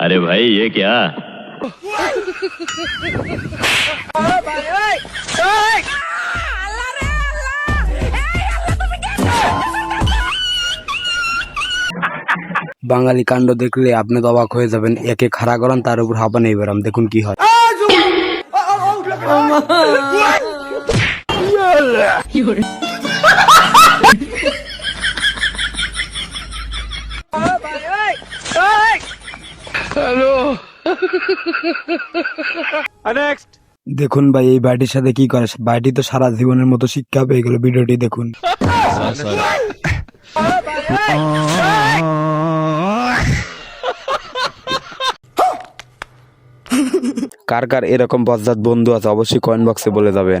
अरे भाई ये क्या বাঙালি কাণ্ড দেখলে আপনি তো অবাক হয়ে যাবেন একে খাড়া করান তার উপর হাঁপা নেই বেরাম দেখুন কি হয় দেখুন ভাই, এই বাড়িটির সাথে কি করে? বাড়িটি তো সারা জীবনের মতো শিক্ষা পেয়ে গেল ভিডিওটি দেখুন। কার কার এরকম বজ্জাত বন্ধু আছে, অবশ্যই কয়েন বক্সে বলে যাবেন।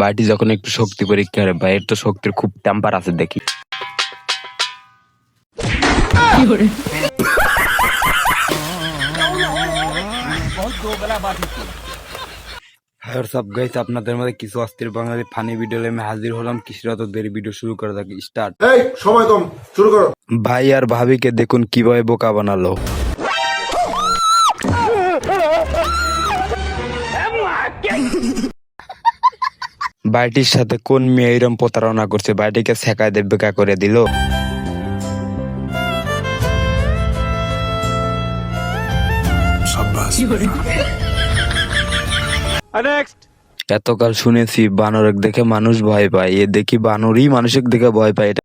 বাড়িটি যখন একটু শক্তি পরীক্ষা হয় ভাইয়ের তো শক্তির খুব টেম্পার আছে দেখি। হ্যাঁ সব গাইস আপনাদের মধ্যে কিছু অস্থির বাঙালি ফানি ভিডিও আমি হাজির হলাম। কিসিরত দেরি ভিডিও শুরু করে থাকি? স্টার্ট এই সময় কম। শুরু করো। ভাই আর ভাবিকে দেখুন কীভাবে বোকা বানালো। বাড়িটির সাথে কোন মেয়ে এরম প্রতারণা করছে? বাড়িটিকে সেকায় দিয়ে বেকা করে দিল। এতকাল শুনেছি বানরক দেখে মানুষ ভয় পায়। এ দেখি বানরই মানুষের দেখে ভয় পায়। এটা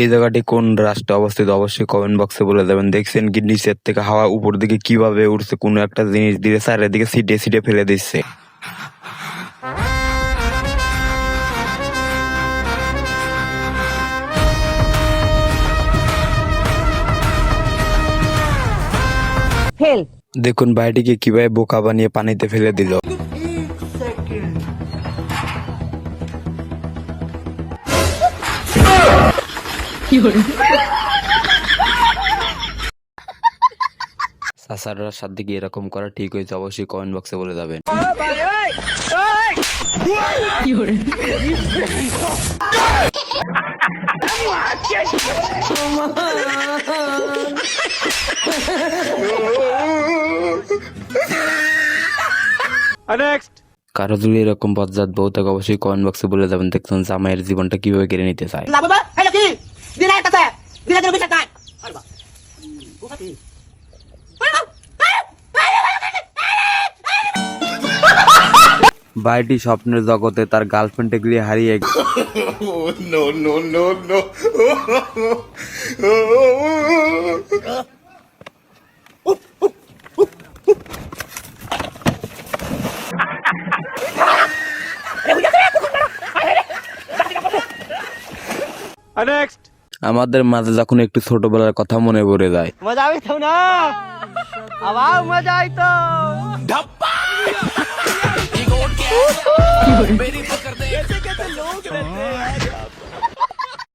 এই জায়গাটি কোন রাষ্ট্রে অবস্থিত? অবশ্যই কমেন্ট বক্সে বলে দেবেন। দেখছেন কি নিচের থেকে হাওয়া উপর দিকে কীভাবে উঠছে কোনো একটা জিনিস দিয়ে চারিদিকে সিটে সিটে ফেলে দিচ্ছে। ফেল দেখুন বাড়িটিকে কীভাবে বোকা বানিয়ে পানিতে ফেলে দিল। সাসাররা সাথে কি এরকম করা ঠিক হয়েছে অবশ্যই কমেন্ট বক্সে বলে যাবেন। কারও যদি এরকম বজ্জাত বউ থাকে অবশ্যই কমেন্ট বক্সে বলে যাবেন দেখছেন জামাইয়ের জীবনটা কীভাবে কেড়ে নিতে চায়। আরে বাবা বাড়িটি স্বপ্নের জগতে তার গার্লফ্রেন্ডে গিয়ে হারিয়ে গে- আমাদের মাঝে যখন একটু ছোটবেলার কথা মনে পড়ে যায়। মজা আইতো না? মজা আইতো।